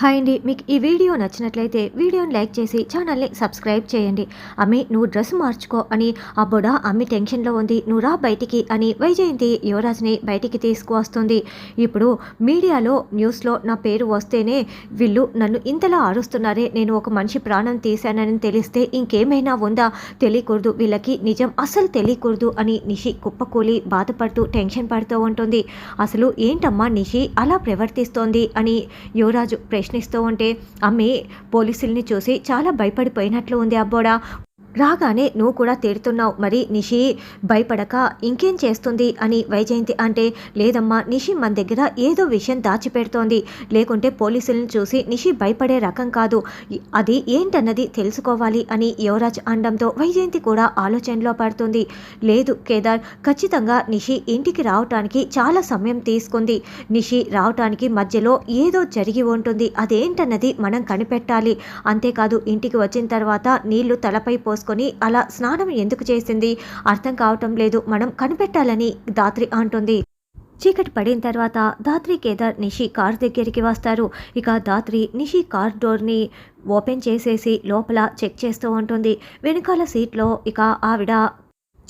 Hi అండి మీకు ఈ వీడియో నచ్చినట్లయితే వీడియోని లైక్ చేసి ఛానల్ని సబ్స్క్రైబ్ చేయండి. అమ్మి నువ్వు డ్రెస్ మార్చుకో అని అబ్బోడా అమ్మి టెన్షన్లో ఉంది నువ్వు రా బయటికి అని వైజయంతి యువరాజ్ని బయటికి తీసుకువస్తుంది. ఇప్పుడు మీడియాలో న్యూస్లో నా పేరు వస్తేనే వీళ్ళు నన్ను ఇంతలా అరుస్తున్నారే నేను ఒక మనిషి ప్రాణం తీశానని తెలిస్తే ఇంకేమైనా ఉందా? తెలియకూడదు వీళ్ళకి నిజం అసలు తెలియకూడదు అని నిషి కుప్పకూలి బాధపడుతూ టెన్షన్ పడుతూ ఉంటుంది. అసలు ఏంటమ్మా నిషి అలా ప్రవర్తిస్తోంది అని యువరాజు ప్రశ్న ప్రశ్నిస్తూ ఉంటే అమ్మి పోలీసుల్ని చూసి చాలా భయపడిపోయినట్లు ఉంది అబ్బోడా. రాగానే నువ్వు కూడా తిడుతున్నావు మరి నిషి భయపడక ఇంకేం చేస్తుంది అని వైజయంతి అంటే లేదమ్మా నిషి మన దగ్గర ఏదో విషయం దాచిపెడుతోంది. లేకుంటే పోలీసులను చూసి నిషి భయపడే రకం కాదు. అది ఏంటన్నది తెలుసుకోవాలి అని యువరాజ్ అనడంతో వైజయంతి కూడా ఆలోచనలో పడుతుంది. లేదు కేదార్ ఖచ్చితంగా నిషి ఇంటికి రావటానికి చాలా సమయం తీసుకుంది. నిషి రావటానికి మధ్యలో ఏదో జరిగి ఉంటుంది. అదేంటన్నది మనం కనిపెట్టాలి. అంతేకాదు ఇంటికి వచ్చిన తర్వాత నీళ్ళు తలపై రాసుకొని అలా స్నానం ఎందుకు చేసింది? అర్థం కావటం లేదు. మనం కనిపెట్టాలని దాత్రి అంటుంది. చీకటి పడిన తర్వాత దాత్రి కేదార్ నిషి కార్ దగ్గరికి వస్తారు. ఇక దాత్రి నిషి కార్ డోర్ని ఓపెన్ చేసేసి లోపల చెక్ చేస్తూ ఉంటుంది. వెనకాల సీట్లో ఇక ఆవిడ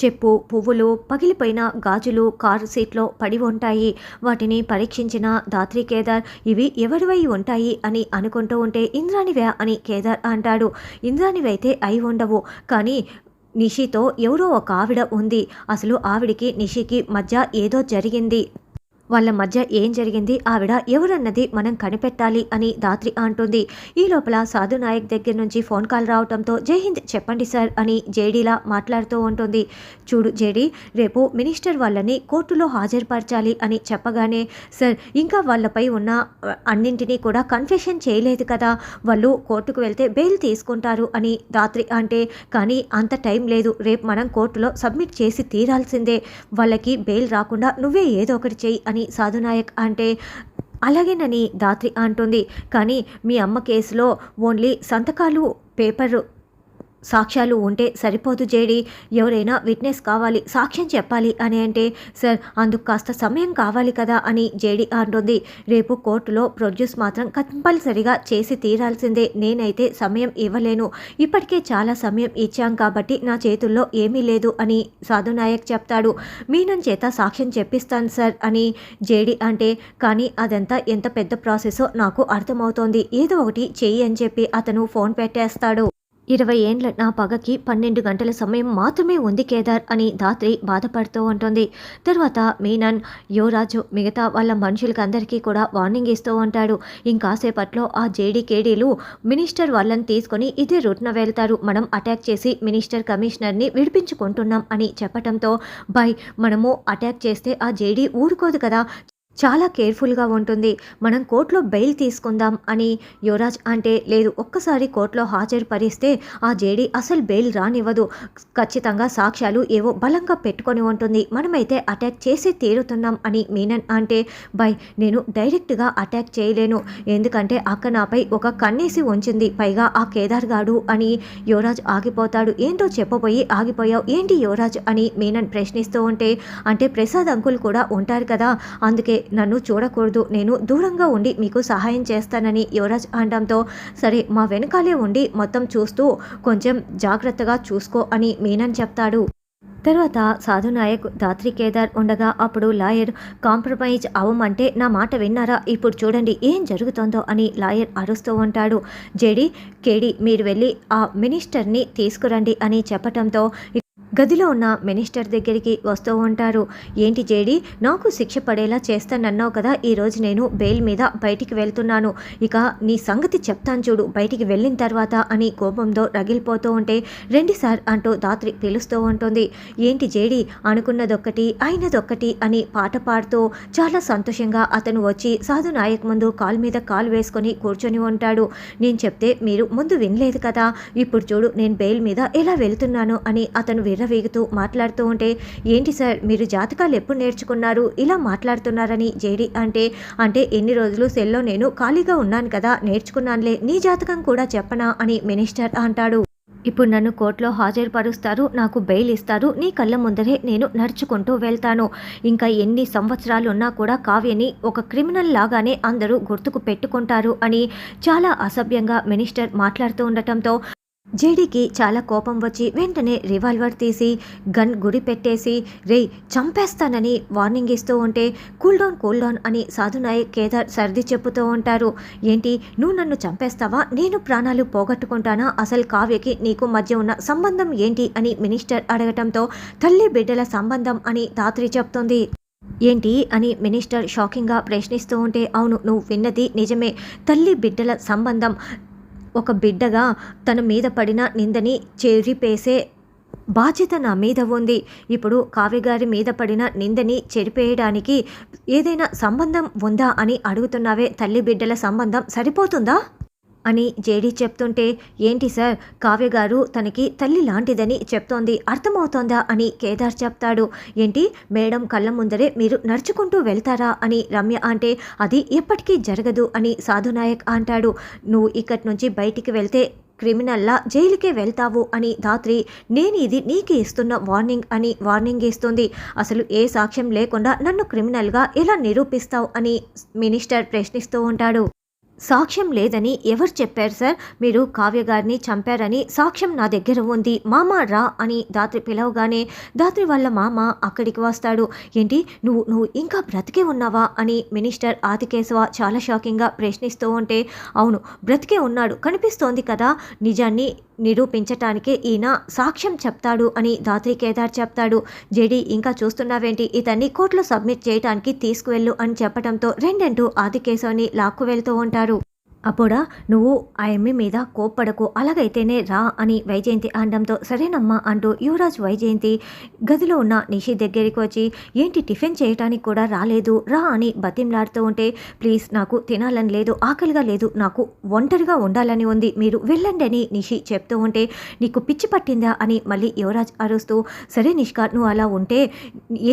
చెప్పు పువ్వులు పగిలిపోయిన గాజులు కారు సీట్లో పడి ఉంటాయి. వాటిని పరీక్షించిన దాత్రి కేదార్ ఇవి ఎవరివై ఉంటాయి? అని అనుకుంటూ ఉంటే ఇంద్రానివే అని కేదార్ అంటాడు. ఇంద్రానివైతే అయి ఉండవు. కానీ నిషితో ఎవరో ఒక ఆవిడ ఉంది. అసలు ఆవిడికి నిషికి మధ్య ఏదో జరిగింది. వాళ్ళ మధ్య ఏం జరిగింది? ఆవిడ ఎవరన్నది మనం కనిపెట్టాలి అని దాత్రి అంటుంది. ఈ లోపల సాధు నాయక్ దగ్గర నుంచి ఫోన్ కాల్ రావడంతో జైహింద్ చెప్పండి సార్ అని జేడీలా మాట్లాడుతూ ఉంటుంది. చూడు జేడీ రేపు మినిస్టర్ వాళ్ళని కోర్టులో హాజరుపరచాలి అని చెప్పగానే సార్ ఇంకా వాళ్ళపై ఉన్న అన్నింటినీ కూడా కన్ఫెషన్ చేయలేదు కదా. వాళ్ళు కోర్టుకు వెళ్తే బెయిల్ తీసుకుంటారు అని దాత్రి అంటే కానీ అంత టైం లేదు. రేపు మనం కోర్టులో సబ్మిట్ చేసి తీరాల్సిందే. వాళ్ళకి బెయిల్ రాకుండా నువ్వే ఏదో ఒకటి చెయ్యి అని సాధునాయక్ అంటే అలాగేనని దాత్రి అంటుంది. కానీ మీ అమ్మ కేసులో ఓన్లీ సంతకాలు పేపర్ సాక్ష్యాలు ఉంటే సరిపోదు జేడి. ఎవరైనా విట్నెస్ కావాలి సాక్ష్యం చెప్పాలి అని అంటే సార్ అందుకు కాస్త సమయం కావాలి కదా అని జేడి అంటుంది. రేపు కోర్టులో ప్రొడ్యూస్ మాత్రం కంపల్సరిగా చేసి తీరాల్సిందే. నేనైతే సమయం ఇవ్వలేను. ఇప్పటికే చాలా సమయం ఇచ్చాం కాబట్టి నా చేతుల్లో ఏమీ లేదు అని సాధునాయక్ చెప్తాడు. మీనం చేత సాక్ష్యం చెప్పిస్తాను సార్ అని జేడి అంటే కానీ అదంతా ఎంత పెద్ద ప్రాసెసో నాకు అర్థమవుతోంది. ఏదో ఒకటి చెయ్యి అని చెప్పి అతను ఫోన్ పెట్టేస్తాడు. ఇరవై ఏండ్ల నా పగకి పన్నెండు గంటల సమయం మాత్రమే ఉంది కేదార్ అని ధాత్రి బాధపడుతూ ఉంటుంది. తర్వాత మీనన్ యువరాజు మిగతా వాళ్ళ మనుషులకి అందరికీ కూడా వార్నింగ్ ఇస్తూ ఉంటాడు. ఇంకాసేపట్లో ఆ జేడీ కేడీలు మినిస్టర్ వాళ్ళని తీసుకొని ఇదే రూట్న వెళ్తారు. మనం అటాక్ చేసి మినిస్టర్ కమిషనర్ని విడిపించుకుంటున్నాం అని చెప్పటంతో బై మనము అటాక్ చేస్తే ఆ జేడీ ఊరుకోదు కదా. చాలా కేర్ఫుల్గా ఉంటుంది. మనం కోర్టులో బెయిల్ తీసుకుందాం అని యువరాజ్ అంటే లేదు ఒక్కసారి కోర్టులో హాజరుపరిస్తే ఆ జేడీ అసలు బెయిల్ రానివ్వదు. ఖచ్చితంగా సాక్ష్యాలు ఏవో బలంగా పెట్టుకొని ఉంటుంది. మనమైతే అటాక్ చేసి తీరుతున్నాం అని మీనన్ అంటే బై నేను డైరెక్ట్గా అటాక్ చేయలేను. ఎందుకంటే అక్క నాపై ఒక కన్నేసి ఉంచింది. పైగా ఆ కేదార్ గాడు అని యువరాజ్ ఆగిపోతాడు. ఏంటో చెప్పబోయి ఆగిపోయావు? ఏంటి యువరాజ్ అని మీనన్ ప్రశ్నిస్తూ ఉంటే అంటే ప్రసాద్ అంకుల్ కూడా ఉంటారు కదా. అందుకే నన్ను చూడకూడదు. నేను దూరంగా ఉండి మీకు సహాయం చేస్తానని యువరాజ్ అనడంతో సరే మా వెనకాలే ఉండి మొత్తం చూస్తూ కొంచెం జాగ్రత్తగా చూసుకో అని మీనన్ చెప్తాడు. తర్వాత సాధునాయక్ దాత్రి కేదార్ ఉండగా అప్పుడు లాయర్ కాంప్రమైజ్ అవ్వమంటే నా మాట విన్నారా? ఇప్పుడు చూడండి ఏం జరుగుతుందో అని లాయర్ అరుస్తూ ఉంటాడు. జేడి కేడి మీరు వెళ్ళి ఆ మినిస్టర్ని తీసుకురండి అని చెప్పటంతో గదిలో ఉన్న మినిస్టర్ దగ్గరికి వస్తూ ఉంటారు. ఏంటి జేడి నాకు శిక్ష పడేలా చేస్తానన్నావు కదా ఈరోజు నేను బెయిల్ మీద బయటికి వెళ్తున్నాను. ఇక నీ సంగతి చెప్తాను చూడు బయటికి వెళ్ళిన తర్వాత అని కోపంతో రగిలిపోతూ ఉంటే రెండి సార్ అంటూ దాత్రి పిలుస్తూ ఉంటుంది. ఏంటి జేడి అనుకున్నదొక్కటి అయినదొక్కటి అని పాట పాడుతూ చాలా సంతోషంగా అతను వచ్చి సాధు నాయక్ ముందు కాలు మీద కాలు వేసుకొని కూర్చొని ఉంటాడు. నేను చెప్తే మీరు ముందు వినలేదు కదా ఇప్పుడు చూడు నేను బెయిల్ మీద ఎలా వెళ్తున్నాను అని అతను విర్రవీగుతూ మాట్లాడుతూ ఉంటే ఏంటి సార్ మీరు జాతకాలు ఎప్పుడు నేర్చుకున్నారు? ఇలా మాట్లాడుతున్నారని జేడి అంటే అంటే ఎన్ని రోజులు సెల్లో నేను ఖాళీగా ఉన్నాను కదా నేర్చుకున్నానులే నీ జాతకం కూడా చెప్పనా? అని మినిస్టర్ అంటాడు. ఇప్పుడు నన్ను కోర్టులో హాజరుపరుస్తారు నాకు బెయిల్ ఇస్తారు నీ కళ్ళ ముందరే నేను నడుచుకుంటూ వెళ్తాను. ఇంకా ఎన్ని సంవత్సరాలు ఉన్నా కూడా కావ్యని ఒక క్రిమినల్ లాగానే అందరూ గుర్తుకు పెట్టుకుంటారు అని చాలా అసభ్యంగా మినిస్టర్ మాట్లాడుతూ ఉండటంతో జేడీకి చాలా కోపం వచ్చి వెంటనే రివాల్వర్ తీసి గన్ గురి పెట్టేసి రేయ్ చంపేస్తానని వార్నింగ్ ఇస్తూ ఉంటే కూల్ డౌన్ కూల్ డౌన్ అని సాధునాయక్ కేదార్ సర్ది చెప్పుతూ ఉంటారు. ఏంటి నువ్వు నన్ను చంపేస్తావా? నేను ప్రాణాలు పోగొట్టుకుంటానా? అసలు కావ్యకి నీకు మధ్య ఉన్న సంబంధం ఏంటి? అని మినిస్టర్ అడగటంతో తల్లి బిడ్డల సంబంధం అని తాత్రి చెప్తుంది. ఏంటి? అని మినిస్టర్ షాకింగ్గా ప్రశ్నిస్తూ ఉంటే అవును నువ్వు విన్నది నిజమే. తల్లి బిడ్డల సంబంధం ఒక బిడ్డగా తన మీద పడిన నిందని చెరిపేసే బాధ్యత నా మీద ఉంది. ఇప్పుడు కావ్యగారి మీద పడిన నిందని చెరిపేయడానికి ఏదైనా సంబంధం ఉందా అని అడుగుతున్నావే తల్లి బిడ్డల సంబంధం సరిపోతుందా? అని జేడీ చెప్తుంటే ఏంటి సార్? కావ్య గారు తనకి తల్లి లాంటిదని చెప్తోంది. అర్థమవుతోందా? అని కేదార్ చెప్తాడు. ఏంటి? మేడం కళ్ళ ముందరే మీరు నడుచుకుంటూ వెళ్తారా? అని రమ్య అంటే అది ఎప్పటికీ జరగదు అని సాధునాయక్ అంటాడు. నువ్వు ఇక్కడి నుంచి బయటికి వెళ్తే క్రిమినల్లా జైలుకే వెళ్తావు అని ధాత్రి నేను ఇది నీకు ఇస్తున్న వార్నింగ్ అని వార్నింగ్ ఇస్తుంది. అసలు ఏ సాక్ష్యం లేకుండా నన్ను క్రిమినల్గా ఎలా నిరూపిస్తావు? అని మినిస్టర్ ప్రశ్నిస్తూ ఉంటాడు. సాక్ష్యం లేదని ఎవరు చెప్పారు సార్? మీరు కావ్య గారిని చంపారని సాక్ష్యం నా దగ్గర ఉంది. మామ రా అని దాత్రి పిలవగానే దాత్రి వాళ్ళ మామ అక్కడికి వస్తాడు. ఏంటి? నువ్వు నువ్వు ఇంకా బ్రతికే ఉన్నావా? అని మినిస్టర్ ఆదికేశవ చాలా షాకింగ్గా ప్రశ్నిస్తూ ఉంటే అవును బ్రతికే ఉన్నాడు. కనిపిస్తోంది కదా నిజాన్ని నిరూపించటానికే ఈయన సాక్ష్యం చెప్తాడు అని దాత్రి కేదార్ చెప్తాడు. జేడి ఇంకా చూస్తున్నావేంటి? ఇతన్ని కోర్టులో సబ్మిట్ చేయడానికి తీసుకువెళ్ళు అని చెప్పడంతో రెండంటూ ఆదికేశవని లాక్కు వెళ్తూ ఉంటారు. అప్పుడా నువ్వు ఆ ఎమ్మె మీద కోప్పడకు. అలాగైతేనే రా అని వైజయంతి అనడంతో సరేనమ్మా అంటూ యువరాజ్ వైజయంతి గదిలో ఉన్న నిషి దగ్గరికి వచ్చి ఏంటి టిఫిన్ చేయటానికి కూడా రాలేదు రా అని బతింలాడుతూ ఉంటే ప్లీజ్ నాకు తినాలని లేదు ఆకలిగా లేదు నాకు ఒంటరిగా ఉండాలని ఉంది మీరు వెళ్ళండి అని నిషి చెప్తూ ఉంటే నీకు పిచ్చి పట్టిందా అని మళ్ళీ యువరాజ్ అరుస్తూ సరే నిష్కా నువ్వు అలా ఉంటే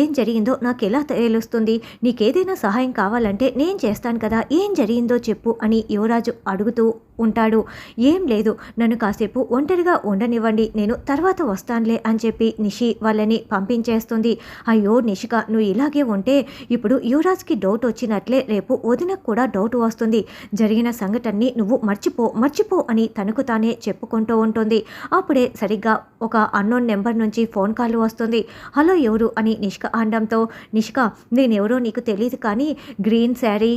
ఏం జరిగిందో నాకు ఎలా తెలుస్తుంది నీకేదైనా సహాయం కావాలంటే నేను చేస్తాను కదా ఏం జరిగిందో చెప్పు అని యువరాజ్ రాజు అడుగుతూ ఉంటాడు. ఏం లేదు నన్ను కాసేపు ఒంటరిగా ఉండనివ్వండి నేను తర్వాత వస్తానులే అని చెప్పి నిషి వాళ్ళని పంపించేస్తుంది. అయ్యో నిషిక నువ్వు ఇలాగే ఉంటే ఇప్పుడు యువరాజ్కి డౌట్ వచ్చినట్లే రేపు వదినకు కూడా డౌట్ వస్తుంది. జరిగిన సంఘటనని నువ్వు మర్చిపో మర్చిపో అని తనకు తానే చెప్పుకుంటూ ఉంటుంది. అప్పుడే సరిగ్గా ఒక అన్నోన్ నెంబర్ నుంచి ఫోన్ కాల్ వస్తుంది. హలో ఎవరు? అని నిష్క అనడంతో నిష్క నేనెవరో నీకు తెలియదు కానీ గ్రీన్ శారీ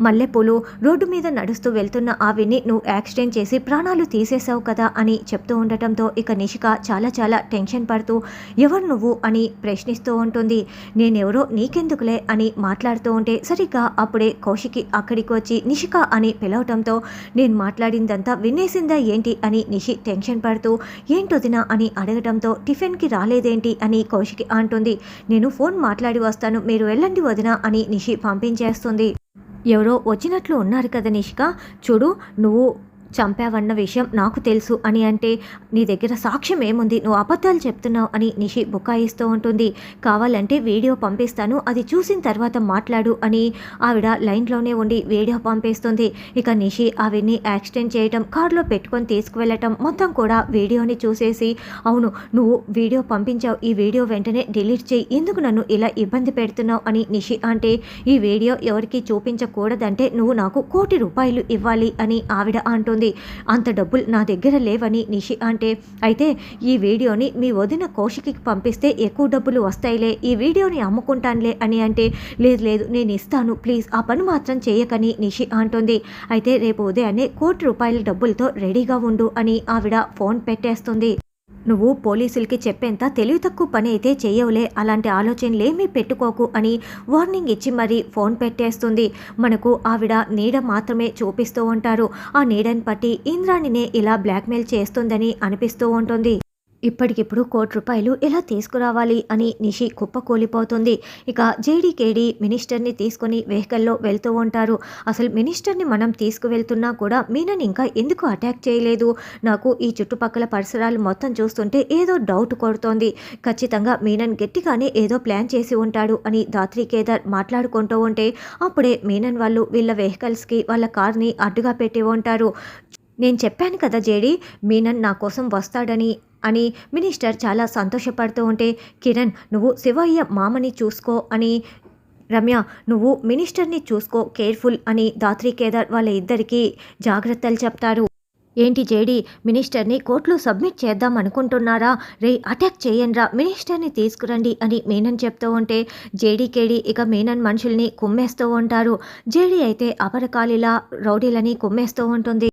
మల్లెపూలు రోడ్డు మీద నడుస్తూ వెళ్తున్న ఆవిని నువ్వు యాక్సిడెంట్ చేసి ప్రాణాలు తీసేశావు కదా అని చెప్తూ ఉండటంతో ఇక నిషిక చాలా చాలా టెన్షన్ పడుతూ ఎవరు నువ్వు? అని ప్రశ్నిస్తూ ఉంటుంది. నేనెవరో నీకెందుకులే? అని మాట్లాడుతూ ఉంటే సరిగ్గా అప్పుడే కౌశికి అక్కడికి వచ్చి నిషిక అని పిలవటంతో నేను మాట్లాడిందంతా వినేసిందా ఏంటి? అని నిషి టెన్షన్ పడుతూ ఏంటొదినా అని అడగటంతో టిఫిన్కి రాలేదేంటి? అని కౌశికి అంటుంది. నేను ఫోన్ మాట్లాడి వస్తాను మీరు వెళ్ళండి వదినా? అని నిషి పంపించేస్తుంది. ఎవరో వచ్చినట్లు ఉన్నారు కదా నిష్క. చూడు నువ్వు చంపావన్న విషయం నాకు తెలుసు అని అంటే నీ దగ్గర సాక్ష్యం ఏముంది? నువ్వు అబద్ధాలు చెప్తున్నావు అని నిషి బుకాయిస్తూ ఉంటుంది. కావాలంటే వీడియో పంపిస్తాను అది చూసిన తర్వాత మాట్లాడు అని ఆవిడ లైన్లోనే ఉండి వీడియో పంపిస్తుంది. ఇక నిషి ఆవిడ్ని యాక్సిడెంట్ చేయటం కారులో పెట్టుకొని తీసుకువెళ్ళటం మొత్తం కూడా వీడియోని చూసేసి అవును నువ్వు వీడియో పంపించావు ఈ వీడియో వెంటనే డిలీట్ చేయి ఎందుకు నన్ను ఇలా ఇబ్బంది పెడుతున్నావు అని నిషి అంటే ఈ వీడియో ఎవరికి చూపించకూడదంటే నువ్వు నాకు కోటి రూపాయలు ఇవ్వాలి అని ఆవిడ అంటుంది. అంత డబ్బులు నా దగ్గర లేవని నిషి అంటే అయితే ఈ వీడియోని మీ వదిన కౌశికి పంపిస్తే ఎక్కువ డబ్బులు వస్తాయిలే ఈ వీడియోని అమ్ముకుంటానులే అని అంటే లేదు లేదు నేను ఇస్తాను ప్లీజ్ ఆ పని మాత్రం చేయకని నిషి అంటుంది. అయితే రేపు ఉదయాన్నే కోటి రూపాయల డబ్బులతో రెడీగా ఉండు అని ఆవిడ ఫోన్ పెట్టేస్తుంది. నువ్వు పోలీసులకి చెప్పేంత తెలివి తక్కువ పని అయితే చేయవులే. అలాంటి ఆలోచనలేమీ పెట్టుకోకు అని వార్నింగ్ ఇచ్చి మరీ ఫోన్ పెట్టేస్తుంది. మనకు ఆవిడ నీడ మాత్రమే చూపిస్తూ ఉంటారు. ఆ నీడని పట్టి ఇంద్రాణినే ఇలా బ్లాక్మెయిల్ చేస్తుందని అనిపిస్తూ ఉంటుంది. ఇప్పటికిప్పుడు కోటి రూపాయలు ఎలా తీసుకురావాలి అని నిషి కుప్పకూలిపోతుంది. ఇక జేడీకేడి మినిస్టర్ని తీసుకొని వెహికల్లో వెళ్తూ ఉంటారు. అసలు మినిస్టర్ని మనం తీసుకువెళ్తున్నా కూడా మీనని ఇంకా ఎందుకు అటాక్ చేయలేదు? నాకు ఈ చుట్టుపక్కల పరిసరాలు మొత్తం చూస్తుంటే ఏదో డౌట్ కొడుతోంది. ఖచ్చితంగా మీనన్ గట్టిగానే ఏదో ప్లాన్ చేసి ఉంటాడు అని దాత్రి కేదార్ మాట్లాడుకుంటూ ఉంటే అప్పుడే మీనన్ వాళ్ళు వీళ్ళ వెహికల్స్కి వాళ్ళ కార్ని అడ్డుగా పెట్టి ఉంటారు. నేను చెప్పాను కదా జేడి మీనన్ నా కోసం వస్తాడని అని మినిస్టర్ చాలా సంతోషపడుతూ ఉంటే కిరణ్ నువ్వు శివయ్య మామని చూసుకో అని రమ్య నువ్వు మినిస్టర్ని చూసుకో కేర్ఫుల్ అని దాత్రి కేదార్ వాళ్ళ ఇద్దరికీ జాగ్రత్తలు చెప్తారు. ఏంటి జేడి మినిస్టర్ని కోర్టులో సబ్మిట్ చేద్దాం అనుకుంటున్నారా? రే అటాక్ చేయండిరా మినిస్టర్ని తీసుకురండి అని మీనన్ చెప్తూ ఉంటే జేడీ కేడి ఇక మీనన్ మనుషుల్ని కుమ్మేస్తూ ఉంటారు. జేడీ అయితే అపరకాలిలా రౌడీలని కుమ్మేస్తూ ఉంటుంది.